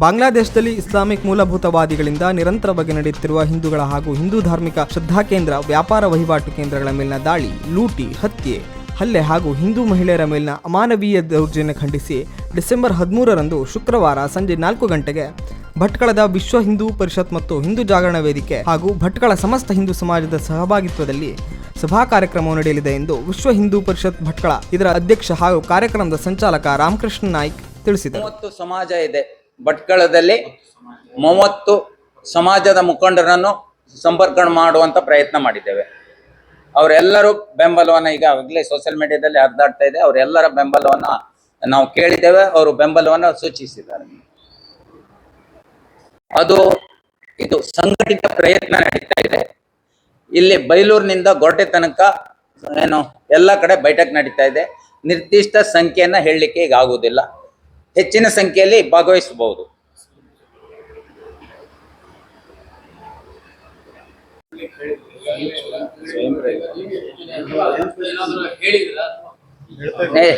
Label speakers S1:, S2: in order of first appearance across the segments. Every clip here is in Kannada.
S1: ಬಾಂಗ್ಲಾದೇಶದಲ್ಲಿ ಇಸ್ಲಾಮಿಕ್ ಮೂಲಭೂತವಾದಿಗಳಿಂದ ನಿರಂತರವಾಗಿ ನಡೆಯುತ್ತಿರುವ ಹಿಂದೂಗಳ ಹಾಗೂ ಹಿಂದೂ ಧಾರ್ಮಿಕ ಶ್ರದ್ಧಾ ಕೇಂದ್ರ, ವ್ಯಾಪಾರ ವಹಿವಾಟು ಕೇಂದ್ರಗಳ ಮೇಲಿನ ದಾಳಿ, ಲೂಟಿ, ಹತ್ಯೆ, ಹಲ್ಲೆ ಹಾಗೂ ಹಿಂದೂ ಮಹಿಳೆಯರ ಮೇಲಿನ ಅಮಾನವೀಯ ದೌರ್ಜನ್ಯ ಖಂಡಿಸಿ ಡಿಸೆಂಬರ್ ಹದಿಮೂರರಂದು ಶುಕ್ರವಾರ ಸಂಜೆ ನಾಲ್ಕು ಗಂಟೆಗೆ ಭಟ್ಕಳದ ವಿಶ್ವ ಹಿಂದೂ ಪರಿಷತ್ ಮತ್ತು ಹಿಂದೂ ಜಾಗರಣ ವೇದಿಕೆ ಹಾಗೂ ಭಟ್ಕಳ ಸಮಸ್ತ ಹಿಂದೂ ಸಮಾಜದ ಸಹಭಾಗಿತ್ವದಲ್ಲಿ ಸಭಾ ಕಾರ್ಯಕ್ರಮವು ನಡೆಯಲಿದೆ ಎಂದು ವಿಶ್ವ ಹಿಂದೂ ಪರಿಷತ್ ಭಟ್ಕಳ ಇದರ ಅಧ್ಯಕ್ಷ ಹಾಗೂ ಕಾರ್ಯಕ್ರಮದ ಸಂಚಾಲಕ ರಾಮಕೃಷ್ಣ ನಾಯ್ಕ್ ತಿಳಿಸಿದರು.
S2: ಮತ್ತು ಸಮಾಜ ಇದೆ. ಭಟ್ಕಳದಲ್ಲಿ ಮೂವತ್ತು ಸಮಾಜದ ಮುಖಂಡರನ್ನು ಸಂಪರ್ಕ ಮಾಡುವಂತ ಪ್ರಯತ್ನ ಮಾಡಿದ್ದೇವೆ. ಅವರೆಲ್ಲರೂ ಬೆಂಬಲವನ್ನ ಈಗ ಆಗಲೇ ಸೋಷಿಯಲ್ ಮೀಡಿಯಾದಲ್ಲಿ ಹರಿದಾಡ್ತಾ ಇದೆ. ಅವರೆಲ್ಲರ ಬೆಂಬಲವನ್ನ ನಾವು ಕೇಳಿದ್ದೇವೆ. ಅವರು ಬೆಂಬಲವನ್ನ ಸೂಚಿಸಿದ್ದಾರೆ. ಅದು ಇದು ಸಂಘಟಿತ ಪ್ರಯತ್ನ ನಡೀತಾ ಇದೆ. ಇಲ್ಲಿ ಬೈಲೂರಿನಿಂದ ಗೊರಟೆ ತನಕ ಏನು ಎಲ್ಲ ಕಡೆ ಬೈಠಕ್ ನಡೀತಾ ಇದೆ. ನಿರ್ದಿಷ್ಟ ಸಂಖ್ಯೆಯನ್ನ ಹೇಳಲಿಕ್ಕೆ ಈಗ ಆಗುವುದಿಲ್ಲ. ಹೆಚ್ಚಿನ ಸಂಖ್ಯೆಯಲ್ಲಿ ಭಾಗವಹಿಸಬಹುದು.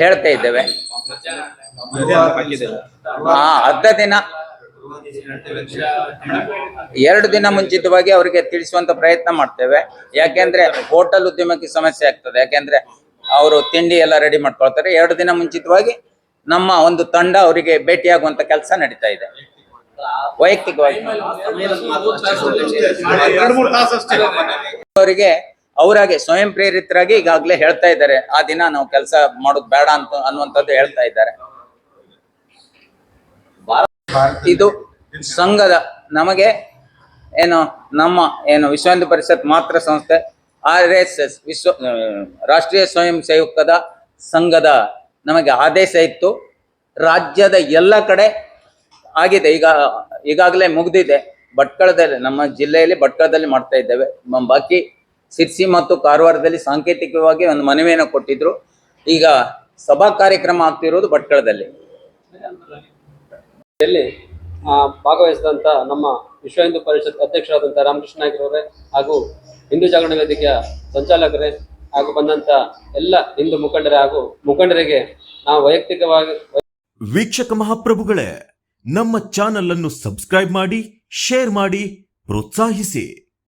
S2: ಹೇಳ್ತಾ ಇದ್ದೇವೆ. ಹಾ ಅರ್ಧ ದಿನ. ಎರಡು ದಿನ ಮುಂಚಿತವಾಗಿ ಅವರಿಗೆ ತಿಳಿಸುವಂತ ಪ್ರಯತ್ನ ಮಾಡ್ತೇವೆ. ಯಾಕೆಂದ್ರೆ ಹೋಟೆಲ್ ಉದ್ಯಮಕ್ಕೆ ಸಮಸ್ಯೆ ಆಗ್ತದೆ. ಯಾಕೆಂದ್ರೆ ಅವರು ತಿಂಡಿ ಎಲ್ಲ ರೆಡಿ ಮಾಡ್ಕೊಳ್ತಾರೆ. ಎರಡು ದಿನ ಮುಂಚಿತವಾಗಿ ನಮ್ಮ ಒಂದು ತಂಡ ಅವರಿಗೆ ಭೇಟಿಯಾಗುವಂತ ಕೆಲಸ ನಡೀತಾ ಇದೆ. ವೈಯಕ್ತಿಕವಾಗಿ. ಅವರಿಗೆ ಅವರಾಗೆ ಸ್ವಯಂ ಪ್ರೇರಿತರಾಗಿ ಈಗಾಗಲೇ ಹೇಳ್ತಾ ಇದ್ದಾರೆ. ಆ ದಿನ ನಾವು ಕೆಲಸ ಮಾಡೋದು ಬೇಡ ಅಂತ ಅನ್ನುವಂಥದ್ದು ಹೇಳ್ತಾ ಇದ್ದಾರೆ. ಇದು ಸಂಘದ ನಮಗೆ ಏನು ನಮ್ಮ ಏನು ವಿಶ್ವ ಹಿಂದೂ ಪರಿಷತ್ ಮಾತ್ರ ಸಂಸ್ಥೆ, ಆರ್ ಎಸ್ ಎಸ್ ವಿಶ್ವ, ರಾಷ್ಟ್ರೀಯ ಸ್ವಯಂ ಸೇವಕದ ಸಂಘದ ನಮಗೆ ಆದೇಶ ಇತ್ತು. ರಾಜ್ಯದ ಎಲ್ಲ ಕಡೆ ಆಗಿದೆ. ಈಗ, ಈಗಾಗಲೇ ಮುಗ್ದಿದೆ. ಭಟ್ಕಳದಲ್ಲಿ, ನಮ್ಮ ಜಿಲ್ಲೆಯಲ್ಲಿ ಭಟ್ಕಳದಲ್ಲಿ ಮಾಡ್ತಾ ಇದ್ದೇವೆ. ಬಾಕಿ ಸಿರ್ಸಿ ಮತ್ತು ಕಾರವಾರದಲ್ಲಿ ಸಾಂಕೇತಿಕವಾಗಿ ಒಂದು ಮನವಿಯನ್ನು ಕೊಟ್ಟಿದ್ರು. ಈಗ ಸಭಾ ಕಾರ್ಯಕ್ರಮ ಆಗ್ತಿರೋದು ಭಟ್ಕಳದಲ್ಲಿ.
S3: ಭಾಗವಹಿಸಿದಂತ ನಮ್ಮ ವಿಶ್ವ ಹಿಂದೂ ಪರಿಷತ್ ಅಧ್ಯಕ್ಷರಾದಂಥ ರಾಮಕೃಷ್ಣ ಹಾಗೂ ಹಿಂದೂ ಜಾಗರಣ ವೇದಿಕೆಯ ಸಂಚಾಲಕರೇ ಹಾಗೂ ಬಂದಂತ ಎಲ್ಲ ಹಿಂದೂ ಮುಖಂಡರ ಹಾಗೂ ಮುಖಂಡರಿಗೆ ನಾವು ವೈಯಕ್ತಿಕವಾಗಿ
S4: ವೀಕ್ಷಕ ಮಹಾಪ್ರಭುಗಳೇ, ನಮ್ಮ ಚಾನಲ್ ಅನ್ನು ಸಬ್ಸ್ಕ್ರೈಬ್ ಮಾಡಿ, ಶೇರ್ ಮಾಡಿ, ಪ್ರೋತ್ಸಾಹಿಸಿ.